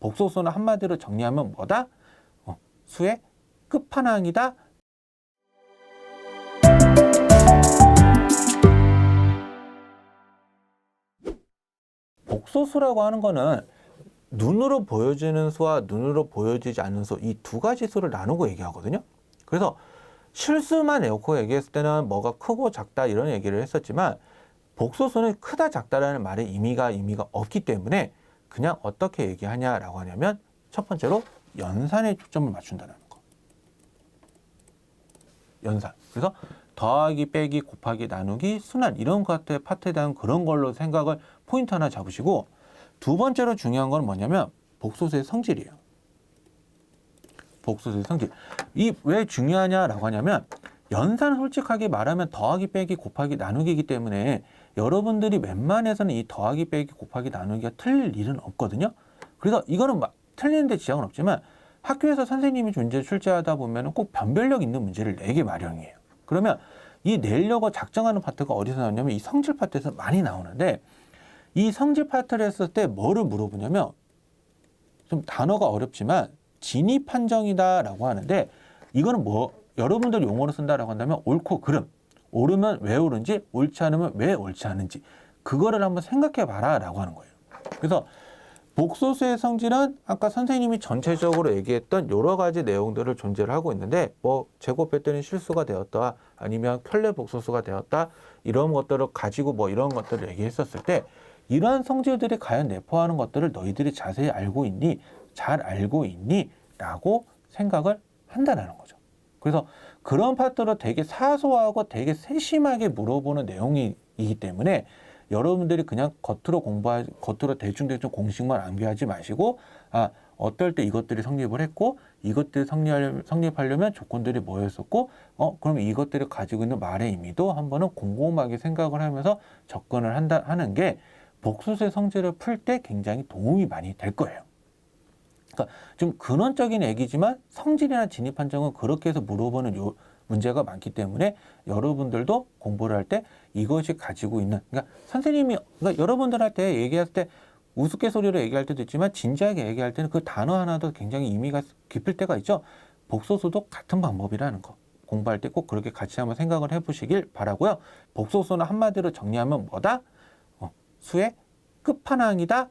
복소수는 한마디로 정리하면 뭐다? 어, 수의 끝판왕이다. 복소수라고 하는 거는 눈으로 보여지는 수와 눈으로 보여지지 않는 수 이 두 가지 수를 나누고 얘기하거든요. 그래서 실수만 에어코 얘기했을 때는 뭐가 크고 작다 이런 얘기를 했었지만 복소수는 크다 작다라는 말의 의미가 의미가 없기 때문에 그냥 어떻게 얘기하냐라고 하냐면 첫 번째로 연산에 초점을 맞춘다는 거. 연산. 그래서 더하기, 빼기, 곱하기, 나누기, 순환 이런 것들 파트에 대한 그런 걸로 생각을 포인트 하나 잡으시고 두 번째로 중요한 건 뭐냐면 복소수의 성질이에요. 복소수의 성질. 이 왜 중요하냐라고 하냐면 연산 솔직하게 말하면 더하기, 빼기, 곱하기, 나누기이기 때문에 여러분들이 웬만해서는 이 더하기, 빼기, 곱하기, 나누기가 틀릴 일은 없거든요. 그래서 이거는 막 틀리는데 지장은 없지만 학교에서 선생님이 존재 출제하다 보면 꼭 변별력 있는 문제를 내게 마련이에요. 그러면 이 내려고 작정하는 파트가 어디서 나오냐면 이 성질 파트에서 많이 나오는데 이 성질 파트를 했을 때 뭐를 물어보냐면 좀 단어가 어렵지만 진입 판정이다라고 하는데 이거는 뭐 여러분들 용어로 쓴다라고 한다면 옳고 그름 옳으면 왜 옳은지 옳지 않으면 왜 옳지 않은지 그거를 한번 생각해 봐라 라고 하는 거예요. 그래서 복소수의 성질은 아까 선생님이 전체적으로 얘기했던 여러 가지 내용들을 존재를 하고 있는데 뭐 제곱했더니 실수가 되었다 아니면 편례 복소수가 되었다 이런 것들을 가지고 뭐 이런 것들을 얘기했었을 때 이러한 성질들이 과연 내포하는 것들을 너희들이 자세히 알고 있니 잘 알고 있니 라고 생각을 한다라는 거죠. 그래서 그런 파트로 되게 사소하고 되게 세심하게 물어보는 내용이기 때문에 여러분들이 그냥 겉으로 공부하 겉으로 대충대충 공식만 암기하지 마시고 아 어떨 때 이것들이 성립을 했고 이것들이 성립, 성립하려면 조건들이 뭐였었고 어 그럼 이것들이 가지고 있는 말의 의미도 한번은 곰곰하게 생각을 하면서 접근을 한다 하는 게 복수의 성질을 풀 때 굉장히 도움이 많이 될 거예요. 그러니까 좀 근원적인 얘기지만 성질이나 진입 판정은 그렇게 해서 물어보는 요 문제가 많기 때문에 여러분들도 공부를 할 때 이것이 가지고 있는 그러니까 선생님이 그러니까 여러분들한테 얘기할 때 우스갯소리로 얘기할 때도 있지만 진지하게 얘기할 때는 그 단어 하나도 굉장히 의미가 깊을 때가 있죠. 복소수도 같은 방법이라는 거. 공부할 때 꼭 그렇게 같이 한번 생각을 해보시길 바라고요. 복소수는 한마디로 정리하면 뭐다? 어, 수의 끝판왕이다.